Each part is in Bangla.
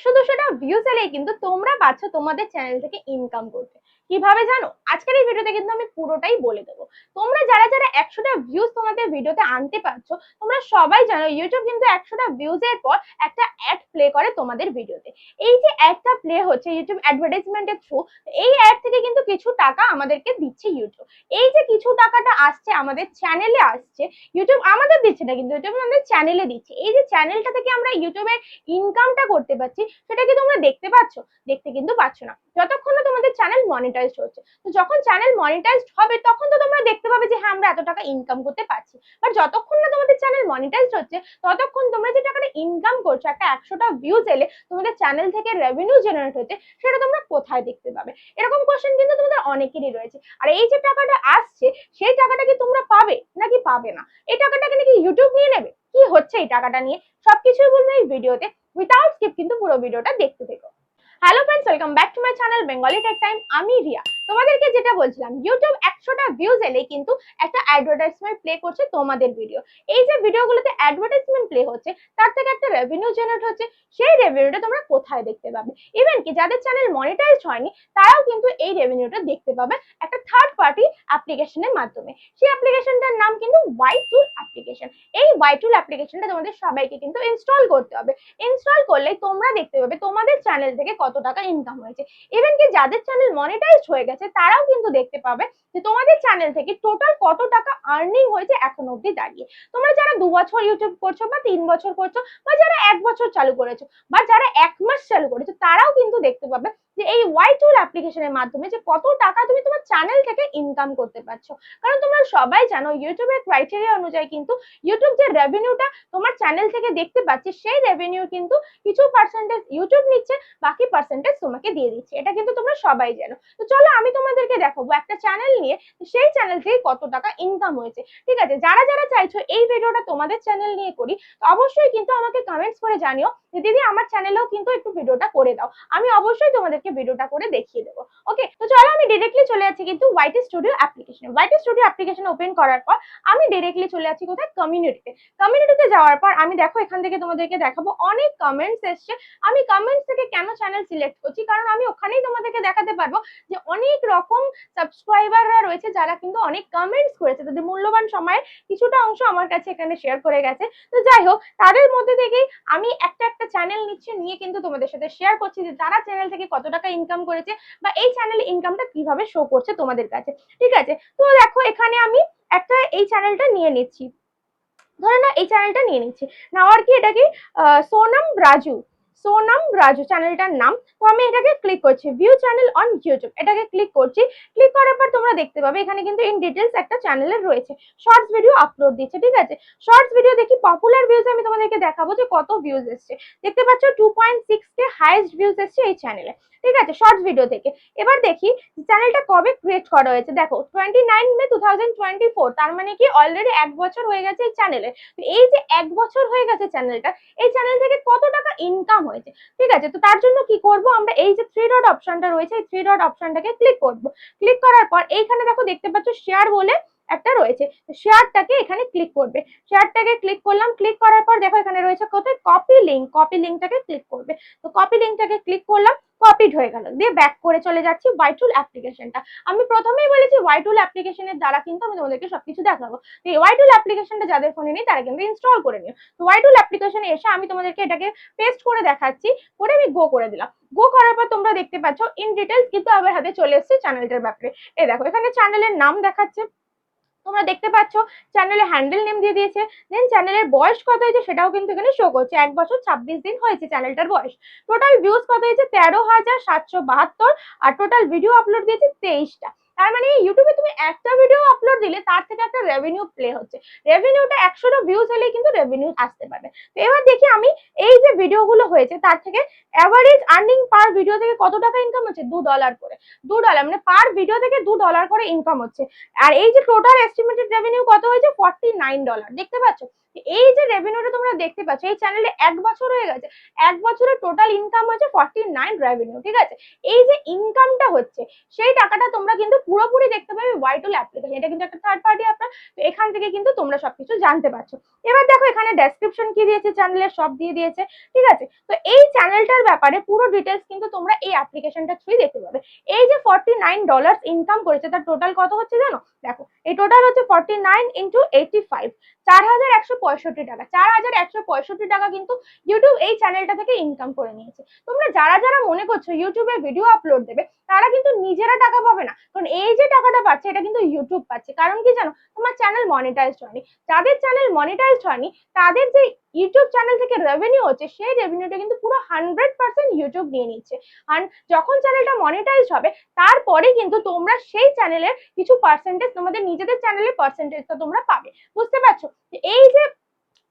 একশো দুশোটা ভিউজ এলেই কিন্তু তোমরা পাচ্ছ তোমাদের চ্যানেল থেকে ইনকাম করতে। কীভাবে জানো? আজকের এই ভিডিওতে কিন্তু আমি পুরোটাই বলে দেবো। তোমরা যারা যারা একশোটা ভিউজ তোমাদের ভিডিওতে আনতে পারছ, তোমরা সবাই জানো ইউটিউব কিন্তু একশোটা ভিউজ এর পর একটা অ্যাড প্লে করে তোমাদের ভিডিওতে এই যে অ্যাডটা প্লে হচ্ছে ইউটিউব অ্যাডভার্টাইজমেন্টের থ্রু এই অ্যাড থেকে কিন্তু কিছু টাকা আমাদেরকে দিচ্ছে ইউটিউব এই যে কিছু টাকাটা আসছে আমাদের চ্যানেলে আসছে ইউটিউব আমাদের দিচ্ছে না কিন্তু ইউটিউব আমাদের চ্যানেলে দিচ্ছে। এই যে চ্যানেলটা থেকে আমরা ইউটিউবের ইনকামটা করতে পারছি সেটা কি তোমরা দেখতে পাচ্ছ? দেখতে কিন্তু পাচ্ছ না। যতক্ষণ না তোমাদের চ্যানেল মনিটাইজড হচ্ছে। তো যখন চ্যানেল মনিটাইজড হবে, তখন তো তোমরা দেখতে পাবে যে হ্যাঁ আমরা এত টাকা ইনকাম করতে পারছি। বাট যতক্ষণ না তোমাদের চ্যানেল মনিটাইজড হচ্ছে, ততক্ষণ তোমরা যে টাকাটা ইনকাম করছ, একটা একশোটা ভিউজ এলে তোমাদের চ্যানেল থেকে রেভিনিউ জেনারেট হচ্ছে, সেটা তোমরা কোথায় দেখতে পাবে? এরকম কোশ্চেন কিন্তু তোমাদের অনেকেরই রয়েছে। আর এই যে টাকাটা আসছে, সেই টাকাটা কি তোমরা পাবে নাকি পাবে না? এই টাকাটাকে নাকি ইউটিউব নিয়ে নেবে? কি হচ্ছে এই টাকাটা নিয়ে? সবকিছুই বলব এই ভিডিওতে উইথাউট স্কিপ কিন্তু পুরো ভিডিওটা দেখতে থেকো। Hello friends welcome back to my channel Bengali tech time আমি রিয়া। তোমাদেরকে যেটা বলছিলাম ইউটিউব একশোটা ভিউজ এলেই কিন্তু একটা অ্যাডভার্টাইজমেন্ট প্লে করছে তোমাদের ভিডিও এই যে ভিডিওগুলোতে অ্যাডভার্টাইজমেন্ট প্লে হচ্ছে, তার থেকে একটা রেভিনিউ জেনারেট হচ্ছে, সেই রেভিনিউটা তোমরা কোথায় দেখতে পাবে? ইভেন কি যাদের চ্যানেল মনিটাইজড হয়নি, তারাও কিন্তু এই রেভিনিউটা দেখতে পাবে একটা থার্ড পার্টি অ্যাপ্লিকেশনের মাধ্যমে। সেই অ্যাপ্লিকেশনটার নাম কিন্তু ওয়াই টুল অ্যাপ্লিকেশন এই ওয়াই টুল অ্যাপ্লিকেশনটা তোমাদের সবাইকে কিন্তু ইনস্টল করতে হবে। ইনস্টল করলে তোমরা দেখতে পাবে তোমাদের চ্যানেল থেকে কত টাকা ইনকাম হয়েছে। ইভেন কি যাদের চ্যানেল মনিটাইজড হয়ে গেছে তারাও কিন্তু দেখতে পাবে যে তোমাদের চ্যানেল থেকে টোটাল কত টাকা আর্নিং হয়েছে এখন অব্দি দাঁড়িয়ে। তোমরা যারা দু বছর ইউটিউব করছ বা তিন বছর করছ বা যারা এক বছর চালু করেছ বা যারা এক মাস চালু করেছ, তারাও কিন্তু দেখতে পাবে যে এই ওয়াই টুল অ্যাপ্লিকেশনের মাধ্যমে যে কত টাকা তুমি তোমার চ্যানেল থেকে ইনকাম করতে পারছ। কারণ তোমরা সবাই জানো ইউটিউবের ক্রাইটেরিয়া অনুযায়ী কিন্তু ইউটিউব যে রেভিনিউটা তোমার চ্যানেল থেকে দেখতে পাচ্ছি, সেই রেভিনিউ কিন্তু কিছু পার্সেন্টেজ ইউটিউব নিচ্ছে, বাকি পার্সেন্টেজ তোমাকে দিয়ে দিচ্ছে। এটা কিন্তু তোমরা সবাই জানো। তো চলো আমি তোমাদেরকে দেখাবো একটা চ্যানেল নিয়ে সেই চ্যানেল থেকে কত টাকা ইনকাম হয়েছে। ঠিক আছে, যারা যারা চাইছো এই ভিডিওটা তোমাদের চ্যানেল নিয়ে করি, তো অবশ্যই কিন্তু আমাকে কমেন্টস করে জানিও যে দিদি আমার চ্যানেলেও কিন্তু একটু ভিডিওটা করে দাও। আমি অবশ্যই তোমাদেরকে ভিডিওটা করে দেখিয়ে দেবো। ওকে তো চলো আমি ডিরেক্টলি চলে যাচ্ছি কিন্তু YT studio application YT studio application open করার পর আমি ডিরেক্টলি চলে যাচ্ছি কোথায়? কমিউনিটিতে কমিউনিটিতে যাওয়ার পর আমি দেখো এখান থেকে তোমাদেরকে দেখাবো অনেক কমেন্টস এসছে। আমি কমেন্টস থেকে কেন চ্যানেল সিলেক্ট করছি? কারণ আমি ওখানেই তোমাদেরকে দেখাতে পারব যে অনেক রকম সাবস্ক্রাইবাররা রয়েছে যারা কিন্তু অনেক কমেন্টস করেছে। তাদের মূল্যবান সময়ের কিছুটা অংশ আমার কাছে এখানে শেয়ার করে গেছে। তো যাই হোক, তাদের মধ্যে থেকেই আমি একটা একটা চ্যানেল নিচ্ছি, নিয়ে কিন্তু তোমাদের সাথে শেয়ার করছি যে তারা চ্যানেল থেকে কত টাকা ইনকাম করেছে বা এই চ্যানেল ইনকামটা কীভাবে শো করছে তোমাদের কাছে, ঠিক আছে? তো দেখো, এখানে আমি একটা এই চ্যানেলটা নিয়ে নিচ্ছি। ধরে না এই চ্যানেলটা নিয়ে নিচ্ছি। নেওয়ার কি এটা কি সোনাম রাজু। সোনাম রাজু চ্যানেলটার নাম। তো আমি এটাকে ক্লিক করছি ভিউ চ্যানেল অন ইউটিউব এটাকে ক্লিক করছি ক্লিক করার পর তোমরা দেখতে পাবে, এখানে কিন্তু ইন ডিটেলস একটা চ্যানেলের রয়েছে। শর্টস ভিডিও আপলোড দিচ্ছে, ঠিক আছে? শর্টস ভিডিও দেখি পপুলার ভিউজ আমি তোমাদেরকে দেখাবো যে কত ভিউজ এসছে। দেখতে পাচ্ছ two point six K highest views এসছে এই চ্যানেলে ঠিক আছে? শর্টস ভিডিও থেকে। এবার দেখি চ্যানেলটা কবে ক্রিয়েট করা হয়েছে? দেখো twenty nine May two thousand twenty four তার মানে কি অলরেডি এক বছর হয়ে গেছে এই চ্যানেলে এই যে এক বছর হয়ে গেছে চ্যানেলটা এই চ্যানেল থেকে কত টাকা ইনকাম হয়েছে। ঠিক আছে, তো তার জন্য কি করব আমরা এই যে থ্রি ডট অপশনটা রয়েছে, এই থ্রি ডট অপশনটাকে ক্লিক করব। ক্লিক করার পর এইখানে দেখো দেখতে পাচ্ছ শেয়ার বলে একটা রয়েছে। শেয়ারটাকে এখানে ক্লিক করবে। শেয়ারটাকে ক্লিক করলাম ক্লিক করার পর দেখো এখানে রয়েছে কোথায়? কপি লিঙ্ক কপি লিঙ্কটাকে ক্লিক করবে। তো কপি লিঙ্কটাকে ক্লিক করলাম কপিড হয়ে গেল। দিয়ে ব্যাক করে চলে যাচ্ছি ওয়াইটুল অ্যাপ্লিকেশনটা আমি প্রথমেই বলেছি ওয়াইটুল অ্যাপ্লিকেশনের দ্বারা কিন্তু আমি তোমাদেরকে সবকিছু দেখাবো। এই ওয়াইটুল অ্যাপ্লিকেশনটা যাদের ফোনে নেই, তারা কিন্তু ইনস্টল করে নিও। তো ওয়াইটুল অ্যাপ্লিকেশনে এসে আমি তোমাদেরকে এটাকে পেস্ট করে দেখাচ্ছি, করে আমি গো করে দিলাম। গো করার পর তোমরা দেখতে পাচ্ছ ইন ডিটেলস কিন্তু আমার হাতে চলে এসেছে চ্যানেলটার ব্যাপারে। এই দেখো, এখানে চ্যানেলের নাম দেখাচ্ছে। তোমরা দেখতে পাচ্ছ চ্যানেলে হ্যান্ডেল নেম দিয়ে দিয়েছে দেন চ্যানেলের বয়স কত হয়েছে সেটাও কিন্তু এখানে শো করছে। এক বছর ছাব্বিশ দিন হয়েছে চ্যানেলটার বয়স। টোটাল ভিউজ কত হয়েছে? তেরো হাজার সাতশো বাহাত্তর, আর টোটাল ভিডিও আপলোড দিয়েছে তেইশটা। তার মানে ইউটিউবে তুমি একটা ভিডিও আপলোড দিলে তার থেকে একটা রেভিনিউ প্লে হচ্ছে। রেভিনিউটা একশোটা ভিউজ হলে কিন্তু রেভিনিউ আসতে পারবে তো এবার দেখি আমি এই যে ভিডিওগুলো হয়েছে, তার থেকে অ্যাভারেজ আর্নিং পার ভিডিও থেকে কত টাকা ইনকাম হচ্ছে? দু ডলার করে। দু ডলার মানে পার ভিডিও থেকে দু ডলার করে ইনকাম হচ্ছে। আর এই যে টোটাল এস্টিমেটেড রেভিনিউ কত হয়েছে? ফর্টি নাইন ডলার দেখতে পাচ্ছ? এই যে রেভিনিউটা তোমরা দেখতে পাচ্ছ, এই চ্যানেলে এক বছর হয়ে গেছে। এক বছরের টোটাল ইনকাম হচ্ছে ফর্টি নাইন রেভিনিউ ঠিক আছে? এই যে ইনকামটা হচ্ছে, সেই টাকাটা তোমরা কিন্তু পুরোপুরি দেখতে পাবে ওয়াইটুল অ্যাপ্লিকেশন এটা কিন্তু একটা থার্ড পার্টি আপনার, তো এখান থেকে কিন্তু তোমরা সবকিছু জানতে পারছ। এবার দেখো এখানে ডেসক্রিপশন কি দিয়েছে চ্যানেলের সব দিয়ে দিয়েছে, ঠিক আছে? তো এই চ্যানেলটার ব্যাপারে পুরো ডিটেলস কিন্তু তোমরা এই অ্যাপ্লিকেশনটা থ্রুই দেখতে পাবে। এই যে ফর্টি নাইন ডলার ইনকাম করেছে, তার টোটাল কত হচ্ছে জানো? দেখো, এই টোটাল হচ্ছে forty nine into eighty five চার হাজার একশো পঁয়ষট্টি টাকা। চার হাজার একশো পঁয়ষট্টি টাকা কিন্তু ইউটিউব এই চ্যানেলটা থেকে ইনকাম করে নিয়েছে। তোমরা যারা যারা মনে করছ ইউটিউবে ভিডিও আপলোড দেবে, তারা কিন্তু নিজেরা টাকা পাবে না। কারণ এই যে টাকাটা পাচ্ছে, এটা কিন্তু ইউটিউব পাচ্ছে। কারণ কি জানো? তোমার চ্যানেল মনিটাইজড হয়নি। যাদের চ্যানেল মনিটাইজড হয়নি, তাদের যে ইউটিউব চ্যানেল থেকে রেভিনিউ হচ্ছে, সেই রেভিনিউটা কিন্তু পুরো হান্ড্রেড পার্সেন্ট ইউটিউব নিয়ে নিচ্ছে। আর যখন চ্যানেলটা মনিটাইজ হবে, তারপরে কিন্তু তোমরা সেই চ্যানেলের কিছু পার্সেন্টেজ তোমাদের নিজেদের চ্যানেলের পার্সেন্টেজটা তোমরা পাবে। বুঝতে পারছ? এই যে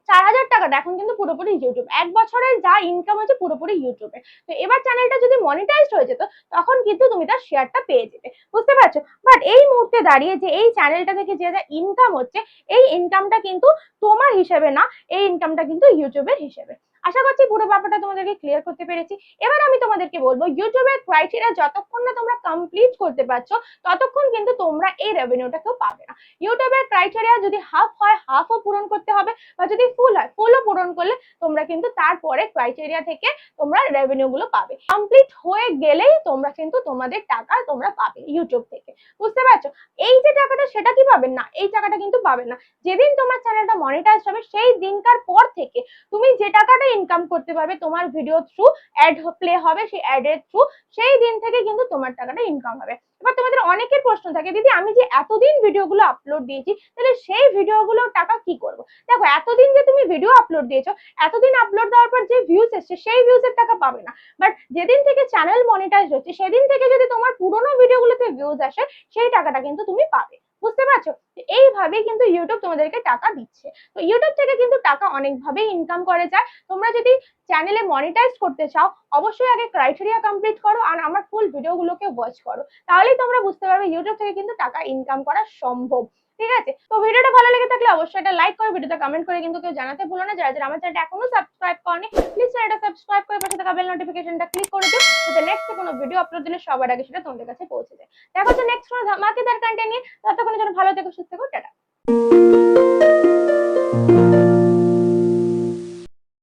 চার হাজার টাকাটা এখন কিন্তু পুরোপুরি ইউটিউব এক বছরের যা ইনকাম হয়েছে পুরোপুরি ইউটিউবে তো এবার চ্যানেলটা যদি মনিটাইজড হয়ে যেত, তখন কিন্তু তুমি তার শেয়ারটা পেয়ে যেতে। বুঝতে পারছ? বাট এই মুহূর্তে দাঁড়িয়ে যে এই চ্যানেলটা থেকে যে যা ইনকাম হচ্ছে, এই ইনকামটা কিন্তু তোমার হিসেবে না, এই ইনকামটা কিন্তু ইউটিউবের হিসেবে। আশা করছি পুরো ব্যাপারটা তোমাদেরকে ক্লিয়ার করতে পেরেছি। এবার আমি তোমাদেরকে বলব ইউটিউবের ক্রাইটেরিয়া যতক্ষণ না তোমরা কমপ্লিট করতে পারছ, ততক্ষণ কিন্তু তোমরা এই রেভিনিউটা কেউ পাবে না। ইউটিউবের ক্রাইটেরিয়া যদি হাফ হয় হাফও পূরণ করতে হবে, বা যদি ফুল হয় ফুলও পূরণ করলে তোমরা কিন্তু তারপরে ক্রাইটেরিয়া থেকে তোমরা রেভিনিউ গুলো পাবে। কমপ্লিট হয়ে গেলেই তোমরা কিন্তু তোমাদের টাকা তোমরা পাবে ইউটিউব থেকে। বুঝতে পারছ? এই যে টাকাটা, সেটা কি পাবেন না? এই টাকাটা কিন্তু পাবেন না। যেদিন তোমার চ্যানেলটা মনিটাইজ হবে, সেই দিনকার পর থেকে তুমি যে টাকাটা ইনকাম করতে পারবে, তোমার ভিডিও থ্রু অ্যাড প্লে হবে, সেই অ্যাডের থ্রু সেই দিন থেকে কিন্তু তোমার টাকাটা ইনকাম হবে। এবার তোমাদের অনেকের প্রশ্ন থাকে, দিদি, আমি যে এতদিন ভিডিওগুলো আপলোড দিয়েছি, তাহলে সেই ভিডিওগুলোর টাকা কি করব? দেখো, এতদিন যে তুমি ভিডিও আপলোড দিয়েছ, এতদিন আপলোড দেওয়ার পর যে ভিউজ এসছে, সেই ভিউজের টাকা পাবে না। বাট যেদিন থেকে চ্যানেল মনিটাইজ হচ্ছে, সেদিন থেকে যদি তোমার পুরোনো ভিডিওগুলোতে ভিউজ আসে, সেই টাকাটা কিন্তু তুমি পাবে। বুঝতে পারছ? এইভাবে কিন্তু ইউটিউব তোমাদেরকে টাকা দিচ্ছে। তো ইউটিউব থেকে কিন্তু টাকা অনেকভাবে ইনকাম করে যায়। তোমরা যদি চ্যানেলে মনিটাইজ করতে চাও, অবশ্যই আগে ক্রাইটেরিয়া কমপ্লিট করো আর আমার ফুল ভিডিওগুলোকে ওয়াচ করো। তাহলেই তোমরা বুঝতে পারবে ইউটিউব থেকে কিন্তু টাকা ইনকাম করা সম্ভব। ঠিক আছে? তো ভিডিওটা ভালো লেগে থাকলে অবশ্যই এটা লাইক করে ভিডিওতে কমেন্ট করে কিন্তু কেউ জানাতে ভুলো না। যারা যারা আমার চ্যানেলটা এখনও সাবস্ক্রাইব করেনি প্লিজ চ্যানেলটা সাবস্ক্রাইব করে পাশে থাকা বেল নোটিফিকেশনটা ক্লিক করে দিও, যাতে নেক্সট কোনো ভিডিও আপলোড দিলে সবার আগে সেটা তোমাদের কাছে পৌঁছে যায়। দেখা হচ্ছে নেক্সট কোনো ধামাকেদার কন্টেন্ট নিয়ে। ততক্ষণের জন্য ভালো থেকো, সুস্থ থেকো, টাটা।